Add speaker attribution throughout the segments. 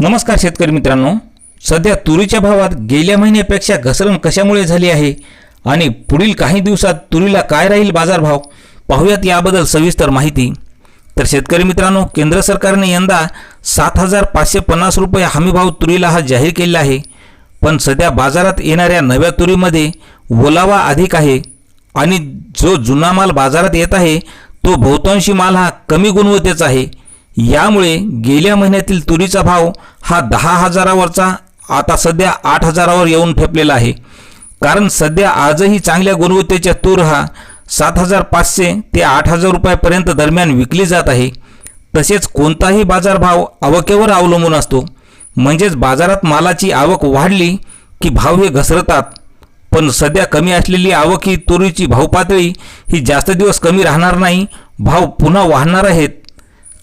Speaker 1: नमस्कार शेतकरी मित्रांनो. सध्या तुरीच्या भावात गेल्या महिन्यापेक्षा घसरण कशामुळे झाली आहे? आणि पुढील काही दिवसात तुरीला काय राहील बाजारभाव? पाहूयात याबद्दल सविस्तर माहिती. तर शेतकरी मित्रांनो केंद्र सरकारने यंदा सात हजार पाचशे पन्नास रुपये हमीभाव तुरीला हा जाहीर केलेला आहे. पण सध्या बाजारात येणाऱ्या नव्या तुरीमध्ये ओलावा अधिक आहे. आणि जो जुना माल बाजारात येत आहे तो बहुतांशी माल हा कमी गुणवत्तेचा आहे. यामुळे गेल्या महिन्यातील तुरीचा भाव हा दहा हजारावरचा आता सध्या आठ हजारावर येऊन ठेपलेला आहे. कारण सध्या आजही चांगल्या गुणवत्तेच्या तूर हा सात हजार पाचशे ते आठ हजार रुपयापर्यंत दरम्यान विकली जात आहे. तसेच कोणताही बाजारभाव आवकेवर अवलंबून असतो. म्हणजेच बाजारात मालाची आवक वाढली की भाव हे घसरतात. पण सध्या कमी असलेली आवक ही तुरीची भावपातळी ही जास्त दिवस कमी राहणार नाही. भाव पुन्हा वाढणार आहेत.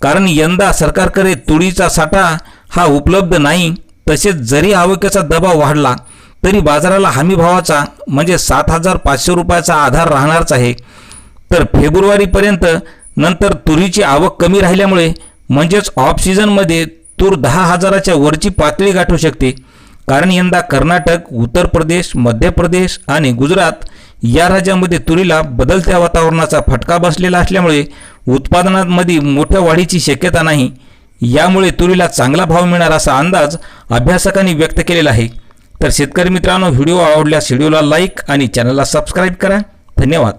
Speaker 1: कारण यंदा सरकारकडे तुरीचा साठा हा उपलब्ध नाही. तसेच जरी आवकेचा दबाव वाढला तरी बाजाराला हमी भावाचा म्हणजे सात हजार पाचशे रुपयाचा आधार राहणारच आहे. तर फेब्रुवारीपर्यंत नंतर तुरीची आवक कमी राहिल्यामुळे म्हणजेच ऑफ सीझनमध्ये तूर दहा हजाराच्या वरची पातळी गाठू शकते. कारण यंदा कर्नाटक उत्तर प्रदेश मध्य प्रदेश आणि गुजरात या राज्यामध्ये तुरीला बदलत्या वातावरणाचा फटका बसलेला असल्यामुळे उत्पादनामध्ये मोठ्या वाढीची शक्यता नाही यामुळे तुरीला चांगला भाव मिळणार असा अंदाज अभ्यासकांनी व्यक्त केलेला आहे. तर शेतकरी मित्रांनो व्हिडिओ आवडल्यास व्हिडिओला लाईक आणि चॅनलला सबस्क्राईब करा. धन्यवाद.